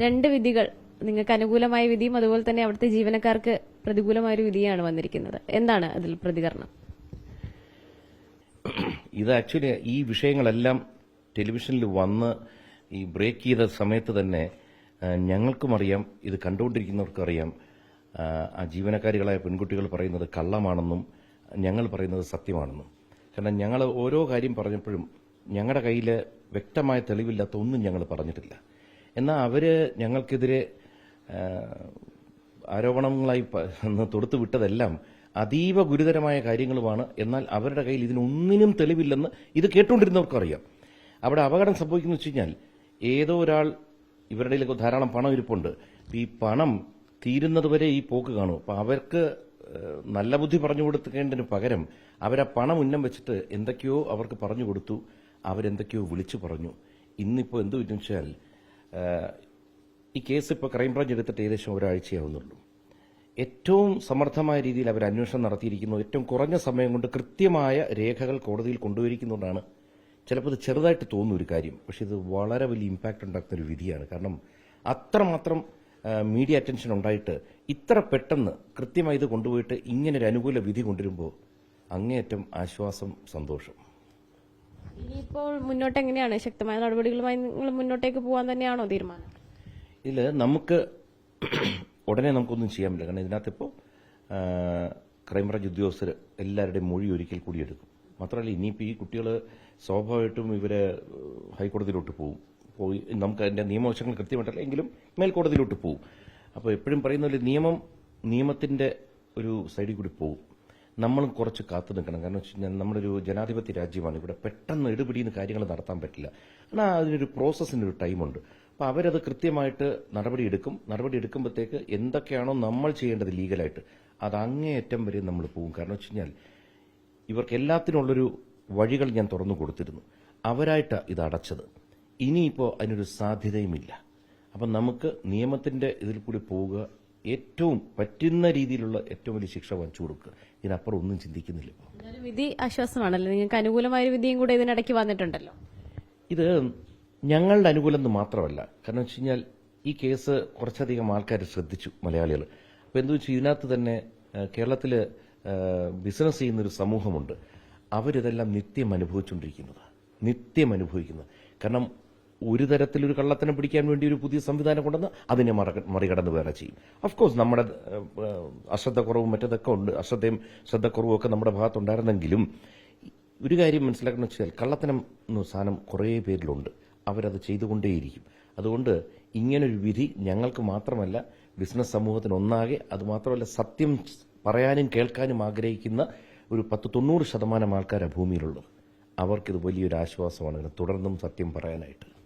രണ്ട് വിധികൾ. നിങ്ങൾക്ക് അനുകൂലമായ വിധിയും അതുപോലെ തന്നെ അവിടുത്തെ ജീവനക്കാർക്ക് പ്രതികൂലമായ ഒരു വിധിയാണ് വന്നിരിക്കുന്നത്. എന്താണ് അതിൽ പ്രതികരണം? ഇത് ആക്ച്വലി ഈ വിഷയങ്ങളെല്ലാം ടെലിവിഷനിൽ വന്ന് ഈ ബ്രേക്ക് ചെയ്ത സമയത്ത് തന്നെ ഞങ്ങൾക്കും അറിയാം ഇത് കണ്ടുകൊണ്ടിരിക്കുന്നവർക്കും അറിയാം ആ, ജീവനക്കാരികളായ പെൺകുട്ടികൾ പറയുന്നത് കള്ളമാണെന്നും ഞങ്ങൾ പറയുന്നത് സത്യമാണെന്നും. കാരണം ഞങ്ങൾ ഓരോ കാര്യം പറഞ്ഞപ്പോഴും ഞങ്ങളുടെ കയ്യിൽ വ്യക്തമായ തെളിവില്ലാത്ത ഒന്നും ഞങ്ങൾ പറഞ്ഞിട്ടില്ല. എന്നാൽ അവർ ഞങ്ങൾക്കെതിരെ ആരോപണങ്ങളായി തൊടുത്തു വിട്ടതെല്ലാം അതീവ ഗുരുതരമായ കാര്യങ്ങളുമാണ്. എന്നാൽ അവരുടെ കയ്യിൽ ഇതിനൊന്നിനും തെളിവില്ലെന്ന് ഇത് കേട്ടുകൊണ്ടിരുന്നവർക്കും അറിയാം അവിടെ അപകടം സംഭവിക്കുന്നു വെച്ച് കഴിഞ്ഞാൽ ഏതോ ഒരാൾ ഇവരുടെ ധാരാളം പണം ഇരിപ്പുണ്ട്. ഈ പണം തീരുന്നതുവരെ ഈ പോക്ക് കാണും. അപ്പൊ അവർക്ക് നല്ല ബുദ്ധി പറഞ്ഞു കൊടുക്കേണ്ടതിന് പകരം അവരാ പണം ഉന്നം വെച്ചിട്ട് എന്തൊക്കെയോ അവർക്ക് പറഞ്ഞു കൊടുത്തു. അവരെന്തൊക്കെയോ വിളിച്ചു പറഞ്ഞു. ഇന്നിപ്പോ എന്തു വെച്ചാൽ ഈ കേസ് ഇപ്പോൾ ക്രൈംബ്രാഞ്ച് എടുത്തിട്ട് ഏകദേശം ഒരാഴ്ചയാവുന്നുള്ളൂ. ഏറ്റവും സമർത്ഥമായ രീതിയിൽ അവർ അന്വേഷണം നടത്തിയിരിക്കുന്നു. ഏറ്റവും കുറഞ്ഞ സമയം കൊണ്ട് കൃത്യമായ രേഖകൾ കോടതിയിൽ കൊണ്ടുവരിക്കുന്നതുകൊണ്ടാണ് ചിലപ്പോൾ ഇത് ചെറുതായിട്ട് തോന്നുന്ന ഒരു കാര്യം. പക്ഷേ ഇത് വളരെ വലിയ ഇമ്പാക്റ്റ് ഉണ്ടാക്കുന്ന ഒരു വിധിയാണ്. കാരണം അത്രമാത്രം മീഡിയ അറ്റൻഷൻ ഉണ്ടായിട്ട് ഇത്ര പെട്ടെന്ന് കൃത്യമായി ഇത് കൊണ്ടുപോയിട്ട് ഇങ്ങനെ ഒരു അനുകൂല വിധി കൊണ്ടുവരുമ്പോൾ അങ്ങേയറ്റം ആശ്വാസം സന്തോഷം. ഇനിയിപ്പോൾ മുന്നോട്ട് എങ്ങനെയാണ് ശക്തമായ നടപടികളുമായി നിങ്ങൾ മുന്നോട്ടേക്ക് പോകാൻ തന്നെയാണോ തീരുമാനം? ഇല്ല നമുക്ക് ഉടനെ നമുക്കൊന്നും ചെയ്യാൻ പറ്റില്ല. കാരണം ഇതിനകത്തിപ്പോൾ ക്രൈംബ്രാഞ്ച് ഉദ്യോഗസ്ഥർ എല്ലാവരുടെയും മൊഴി ഒരിക്കൽ കൂടി എടുക്കും. മാത്രമല്ല ഇനിയിപ്പോൾ ഈ കുട്ടികൾ സ്വാഭാവികമായിട്ടും ഇവരെ ഹൈക്കോടതിയിലോട്ട് പോകും പോയി നമുക്ക് അതിന്റെ നിയമവശങ്ങൾ കൃത്യമായിട്ടല്ല എങ്കിലും മേൽക്കോടതിയിലോട്ട് പോകും അപ്പോൾ എപ്പോഴും പറയുന്ന നിയമം നിയമത്തിന്റെ ഒരു സൈഡിൽ കൂടി പോകും നമ്മളും കുറച്ച് കാത്തു നിൽക്കണം. കാരണം വെച്ച് കഴിഞ്ഞാൽ നമ്മളൊരു ജനാധിപത്യ രാജ്യമാണ്. ഇവിടെ പെട്ടെന്ന് എടുപിടിയുന്ന കാര്യങ്ങൾ നടത്താൻ പറ്റില്ല. എന്നാൽ അതിനൊരു പ്രോസസ്സിന് ഒരു ടൈമുണ്ട് അപ്പോൾ അവരത് കൃത്യമായിട്ട് നടപടിയെടുക്കും നടപടി എടുക്കുമ്പോഴത്തേക്ക് എന്തൊക്കെയാണോ നമ്മൾ ചെയ്യേണ്ടത് ലീഗലായിട്ട് അത് അങ്ങേയറ്റം വരെ നമ്മൾ പോകും. കാരണം വെച്ച് കഴിഞ്ഞാൽ ഇവർക്ക് എല്ലാത്തിനുള്ളൊരു വഴികൾ ഞാൻ തുറന്നു കൊടുത്തിരുന്നു. അവരായിട്ട് ഇത് അടച്ചത്. ഇനിയിപ്പോൾ അതിനൊരു സാധ്യതയുമില്ല. അപ്പം നമുക്ക് നിയമത്തിന്റെ ഇതിൽ കൂടി പോവുക ഏറ്റവും പറ്റുന്ന രീതിയിലുള്ള ഏറ്റവും വലിയ ശിക്ഷ വാങ്ങിച്ചു കൊടുക്കുക. ഇതിനപ്പുറം ഒന്നും ചിന്തിക്കുന്നില്ല. വിധി ആശ്വാസമാണല്ലോ. നിങ്ങൾക്ക് അനുകൂലമായ വിധിയും കൂടെ ഇതിനിടയ്ക്ക് വന്നിട്ടുണ്ടല്ലോ. ഇത് ഞങ്ങളുടെ അനുകൂലം എന്ന് മാത്രമല്ല. കാരണം വെച്ച് കഴിഞ്ഞാൽ ഈ കേസ് കുറച്ചധികം ആൾക്കാർ ശ്രദ്ധിച്ചു മലയാളികൾ അപ്പൊ എന്തു വെച്ചാൽ ഇതിനകത്ത് തന്നെ കേരളത്തിൽ ബിസിനസ് ചെയ്യുന്ന ഒരു സമൂഹമുണ്ട്. അവരിതെല്ലാം നിത്യം അനുഭവിച്ചുകൊണ്ടിരിക്കുന്നത് നിത്യം അനുഭവിക്കുന്നത്. കാരണം ഒരു തരത്തിലൊരു കള്ളത്തിനെ പിടിക്കാൻ വേണ്ടി ഒരു പുതിയ സംവിധാനം കൊണ്ടുവന്ന് അതിനെ മറക- മറികടന്ന് വേറെ ചെയ്യും. ഓഫ്കോഴ്സ് നമ്മുടെ അശ്രദ്ധക്കുറവും മറ്റതൊക്കെ ഉണ്ട്. അശ്രദ്ധയും ശ്രദ്ധക്കുറവും ഒക്കെ നമ്മുടെ ഭാഗത്തുണ്ടായിരുന്നെങ്കിലും ഒരു കാര്യം മനസ്സിലാക്കണം വെച്ചാൽ കള്ളത്തനം എന്ന സാധനം കുറേ പേരിലുണ്ട്. അവരത് ചെയ്തുകൊണ്ടേയിരിക്കും. അതുകൊണ്ട് ഇങ്ങനൊരു വിധി ഞങ്ങൾക്ക് മാത്രമല്ല ബിസിനസ് സമൂഹത്തിന് ഒന്നാകെ അത് മാത്രമല്ല സത്യം പറയാനും കേൾക്കാനും ആഗ്രഹിക്കുന്ന ഒരു പത്ത് തൊണ്ണൂറ് ശതമാനം ആൾക്കാരാണ് ഭൂമിയിലുള്ളത്. അവർക്കിത് വലിയൊരു ആശ്വാസമാണ്. തുടർന്നും സത്യം പറയാനായിട്ട്.